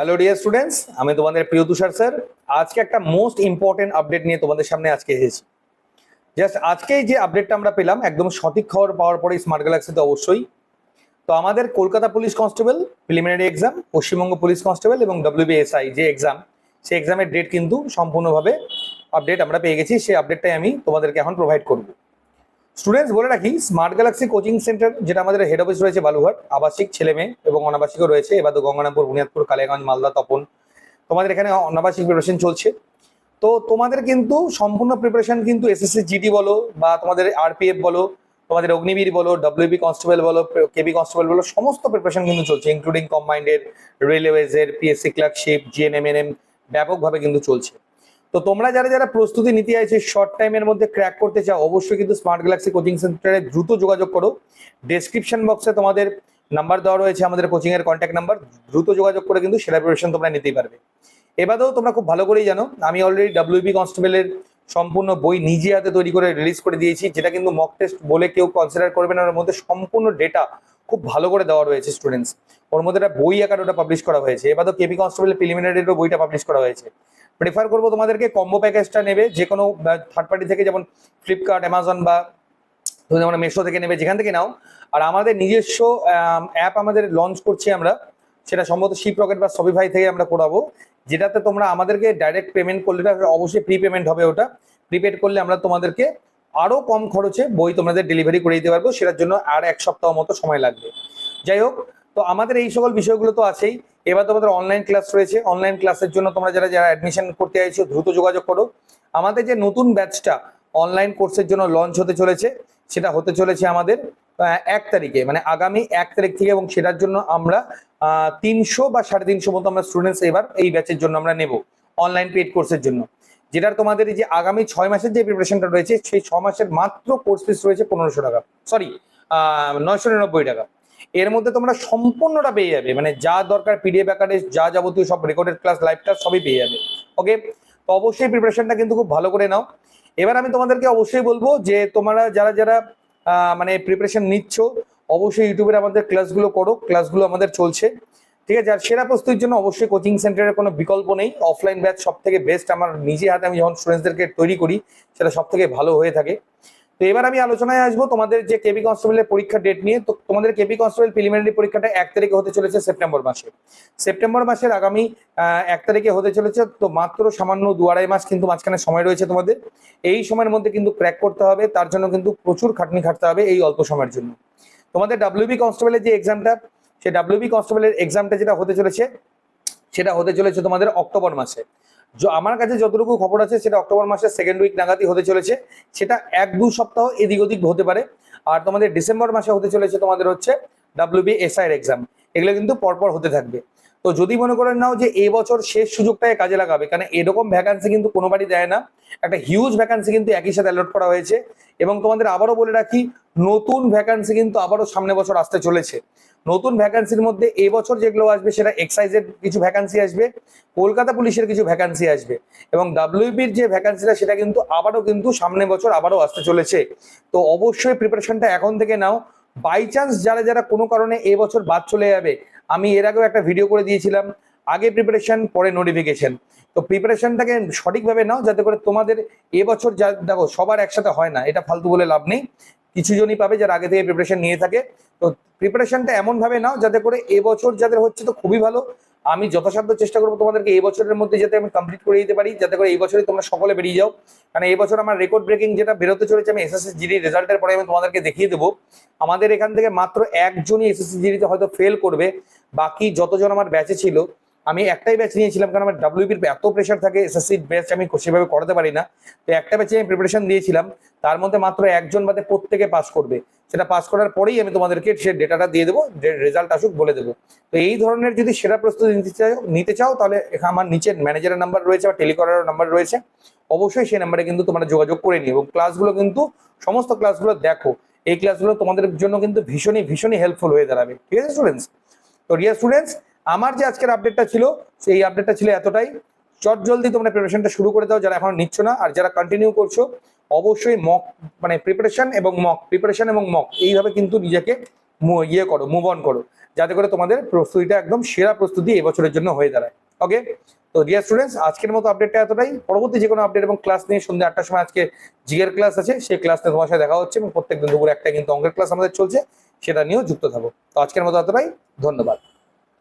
Hello dear students আমি তোমাদের প্রিয় তুষার স্যার আজকে একটা মোস্ট ইম্পর্টেন্ট আপডেট নিয়ে তোমাদের সামনে আজকে এসেছি। জাস্ট আজকে যে আপডেটটা আমরা পেলাম, একদম সঠিক খবর পাওয়ার পরে স্মার্ট গ্যালাক্সিতে অবশ্যই। তো আমাদের Kolkata police constable preliminary exam Paschimbanga police constable এবং ডব্লিউবিএসআই যে এক্সাম সেই এক্সামের ডেট কিন্তু সম্পূর্ণভাবে আপডেট আমরা পেয়ে গেছি। সেই আপডেটটাই আমি তোমাদেরকে এখন প্রোভাইড করব। স্টুডেন্টস বলে রাখি স্মার্ট গ্যালাক্সি কোচিং সেন্টার যেটা আমাদের হেড অফিস রয়েছে বালুঘাট আবাসিক ছেলে মেয়ে এবং অনাবাসিকও রয়েছে। এবার তো গঙ্গারামপুর, বুনিয়াদপুর কালিয়াগঞ্জ মালদা, তপন। তোমাদের এখানে অনাবাসিক প্রিপারেশন চলছে। তো তোমাদের কিন্তু সম্পূর্ণ প্রিপারেশন কিন্তু এসএসসি জিডি বলো বা তোমাদের আরপিএফ বলো, তোমাদের অগ্নিবীর বলো ডব্লিউবি কনস্টেবল বলো কেবি কনস্টেবল বলো, সমস্ত প্রিপারেশন কিন্তু চলছে ইনক্লুডিং কম্বাইন্ডের রেলওয়েজের পিএসসি ক্লার্কশিপ জিএনএমএনএম ব্যাপকভাবে কিন্তু চলছে। তো তোমরা যারা যারা প্রস্তুতি নিতে চাইছো শর্ট টাইমের মধ্যে ক্র্যাক করতে চাও, অবশ্যই কিন্তু স্মার্ট গ্যালাক্সি কোচিং সেন্টারে দ্রুত যোগাযোগ করো। ডেসক্রিপশন বক্সে তোমাদের নাম্বার দেওয়া রয়েছে, আমাদের কোচিং এর কন্ট্যাক্ট নাম্বার দ্রুত যোগাযোগ করে কিন্তু সেরা প্রিপারেশন তোমরা নিতেই পারবে। এবারেও তোমরা খুব ভালো করেই জানো, আমি অলরেডি ডাব্লিউবি কনস্টেবলের সম্পূর্ণ বই নিজে হাতে তৈরি করে রিলিজ করে দিয়েছি, যেটা কিন্তু মক টেস্ট বলে কেউ কনসিডার করবে না, ওর মধ্যে সম্পূর্ণ ডেটা খুব ভালো করে দেওয়া রয়েছে স্টুডেন্টস ওর মধ্যে একটা বই আকারে ওটা পাবলিশ করা হয়েছে। এবার তো কেবি কনস্টেবলের প্রিলিমিনারিরও বইটা পাবলিশ করা হয়েছে। প্রেফার করব তোমাদেরকে কম্বো প্যাকেজটা নেবে যে কোনো থার্ড পার্টি থেকে যেমন ফ্লিপকার্ট অ্যামাজন বা তুমি যেমন মেশো থেকে নেবে, যেখান থেকে নাও। আর আমাদের নিজস্ব অ্যাপ আমাদের লঞ্চ করছি আমরা, সেটা সম্ভবত শিপ রকেট বা সবিভাই থেকে আমরা করাবো, যেটাতে তোমরা আমাদেরকে ডাইরেক্ট পেমেন্ট করলে অবশ্যই প্রি পেমেন্ট হবে ওটা। প্রিপেড করলে আমরা তোমাদেরকে আরও কম খরচে বই তোমাদের ডেলিভারি করে দিতে পারব, সেটার জন্য আর এক সপ্তাহ মতো সময় লাগবে। যাই হোক তো আমাদের এই সকল বিষয়গুলো তো আছেই। এবার তোমাদের অনলাইন ক্লাস রয়েছে। অনলাইন ক্লাসের জন্য তোমরা যারা যারা অ্যাডমিশন করতে চাইছো দ্রুত যোগাযোগ করো। আমাদের যে নতুন ব্যাচটা অনলাইন কোর্সের জন্য লঞ্চ হতে চলেছে, সেটা হতে চলেছে আমাদের এক তারিখে। মানে আগামী এক তারিখ থেকে এবং সেটার জন্য আমরা তিনশো বা সাড়ে তিনশো মতো আমরা স্টুডেন্টস এবার এই ব্যাচের জন্য আমরা নেব অনলাইন পেড কোর্সের জন্য। যেটার তোমাদের এই যে আগামী ছয় মাসের যে প্রিপারেশনটা রয়েছে, সেই ছ মাসের মাত্র কোর্স ফিস রয়েছে পনেরোশো টাকা। সরি নয়শো নিরানব্বই টাকা। এর মধ্যে তোমরা সম্পূর্ণটা পেয়ে যাবে। মানে যা দরকার পিডিএফ আকারে, যা যাবতীয় সব রেকর্ডেড ক্লাস লাইভ ক্লাস সবই পেয়ে যাবে। ওকে তো অবশ্যই প্রিপারেশনটা কিন্তু খুব ভালো করে নাও। এবার আমি তোমাদেরকে অবশ্যই বলব যে তোমরা যারা যারা মানে প্রিপারেশন নিচ্ছ, অবশ্যই ইউটিউবের আমাদের ক্লাসগুলো করো। ক্লাসগুলো আমাদের চলছে। ঠিক আছে? আর সেরা প্রস্তুতির জন্য অবশ্যই কোচিং সেন্টারের কোনো বিকল্প নেই। অফলাইন ব্যাচ সব থেকে বেস্ট আমার নিজে হাতে আমি যখন স্টুডেন্টসদেরকে তৈরি করি, সেটা সব থেকে ভালো হয়ে থাকে। তো এবার আমি আলোচনায় আসব তোমাদের যে কেবি কনস্টেবলের পরীক্ষার ডেট নিয়ে। তো তোমাদের কেবি কনস্টেবল প্রিলিমিনারি পরীক্ষাটা এক তারিখে হতে চলেছে সেপ্টেম্বর মাসে। সেপ্টেম্বর মাসের আগামী এক তারিখে হতে চলেছে। তো মাত্র সামান্য দু আড়াই মাস কিন্তু মাঝখানে সময় রয়েছে তোমাদের। এই সময়ের মধ্যে কিন্তু ক্র্যাক করতে হবে। তার জন্য কিন্তু প্রচুর খাটনি খাটতে হবে এই অল্প সময়ের জন্য। তোমাদের ডাব্লিউবি কনস্টেবলের যে এক্সামটা সেই ডাব্লিউবি কনস্টেবলের এক্সামটা যেটা হতে চলেছে, সেটা হতে চলেছে তোমাদের অক্টোবর মাসে। আমার কাছে যতটুকু খবর আছে, সেটা অক্টোবর মাসের সেকেন্ড উইক নাগাদই হতে চলেছে। সেটা এক দু সপ্তাহ এদিক ওদিক হতে পারে। আর তোমাদের ডিসেম্বর মাসে হতে চলেছে তোমাদের হচ্ছে ডাব্লিউবি এসআইয়ের এক্সাম এগুলো কিন্তু পরপর হতে থাকবে। তো যদি মনে করেন নাও যে এই বছর শেষ সুযোগটাকে কাজে লাগাবে কারণ এরকম ভ্যাকান্সি কিন্তু কোনো বাড়ি দেয় না। একটা হিউজ ভ্যাকান্সি কিন্তু একই সাথে অ্যালট করা হয়েছে। এবং তোমাদের আবারও বলে রাখি, নতুন ভ্যাকান্সি কিন্তু আবারও সামনে বছর আসতে চলেছে। নতুন ভ্যাকান্সির মধ্যে এই বছর যেগুলো আসবে, সেটা এক্সাইজের কিছু ভ্যাকান্সি আসবে, কলকাতা পুলিশের কিছু ভ্যাকান্সি আসবে। এবং ডাব্লিউবির যে ভ্যাকান্সিটা সেটা কিন্তু আবারও কিন্তু সামনে বছর আবারও আসতে চলেছে। তো অবশ্যই প্রিপারেশনটা এখন থেকে নাও। বাই চান্স যারা যারা কোনো কারণে এবছর বাদ চলে যাবে আমি এর আগেও একটা ভিডিও করে দিয়েছিলাম। আগে প্রিপারেশন পরে নোটিফিকেশন তো প্রিপারেশনটাকে সঠিকভাবে নাও, যাতে করে তোমাদের এবছর যা, দেখো, সবার একসাথে হয় না, এটা ফালতু বলে লাভ নেই। কিছু জনই পাবে যারা আগে থেকে প্রিপারেশন নিয়ে থাকে। তো প্রিপারেশনটা এমনভাবে নাও, যাতে করে এবছর যাদের হচ্ছে তো খুবই ভালো, আমি যথাসাধ্য চেষ্টা করব তোমাদেরকে এই বছরের মধ্যে যাতে আমি কমপ্লিট করে দিতে পারি, যাতে করে এই বছরই তোমরা সকলে বেরিয়ে যাও। কারণ এই বছর আমার রেকর্ড ব্রেকিং যেটা বেরোতে চলেছে, আমি এসএসসি জিডি রেজাল্টের পরে আমি তোমাদেরকে দেখিয়ে দেবো। আমাদের এখান থেকে মাত্র একজনই এসএসসি জিডিতে হয়তো ফেল করবে। বাকি যতজন আমার ব্যাচে ছিল, আমি একটাই ব্যাচ নিয়েছিলাম কারণ আমার ডাব্লিউবির এত প্রেশার থাকে এসএসসি ব্যাচ আমি সেভাবে করাতে পারি না। তো একটা ব্যাচে আমি প্রিপারেশন দিয়েছিলাম, তার মধ্যে মাত্র একজন বাদে প্রত্যেকে পাস করবে। সেটা পাস করার পরেই আমি তোমাদেরকে সে ডেটাটা দিয়ে দেবো রেজাল্ট আসুক বলে দেবো। তো এই ধরনের যদি সেরা প্রস্তুতি নিতে চাও নিতে চাও, তাহলে এখানে আমার নিচের ম্যানেজারের নাম্বার রয়েছে, বা টেলিকলারের নাম্বার রয়েছে। অবশ্যই সেই নাম্বারে কিন্তু তোমরা যোগাযোগ করে নিও এবং ক্লাসগুলো কিন্তু, সমস্ত ক্লাসগুলো দেখো। এই ক্লাসগুলো তোমাদের জন্য কিন্তু ভীষণই ভীষণই হেল্পফুল হয়ে দাঁড়াবে। ঠিক আছে স্টুডেন্টস তো ডিয়ার স্টুডেন্টস আমার যে আজকের আপডেটটা ছিল, সেই আপডেটটা ছিল এতটাই। চট জলদি তোমরা প্রিপারেশনটা শুরু করে দাও, যারা এখন নিচ্ছ না, আর যারা কন্টিনিউ করছ, অবশ্যই মক মানে প্রিপারেশন এবং মক প্রিপারেশন এবং মক এইভাবে কিন্তু নিজেকে ইয়ে করো মুভ অন করো, যাতে করে তোমাদের প্রস্তুতিটা একদম সেরা প্রস্তুতি এবছরের জন্য হয়ে দাঁড়ায়। ওকে তো ডিয়ার স্টুডেন্টস আজকের মতো আপডেটটা এতটাই। পরবর্তী যে কোনো আপডেট এবং ক্লাস নিয়ে সন্ধ্যে আটটার সময় আজকে জিগের ক্লাস আছে, সেই ক্লাস নিয়ে তোমার সাথে দেখা হচ্ছে এবং প্রত্যেকদিন দুপুর একটা কিন্তু অঙ্কের ক্লাস আমাদের চলছে। সেটা নিয়েও যুক্ত থাকো। তো আজকের মতো এতটাই। ধন্যবাদ।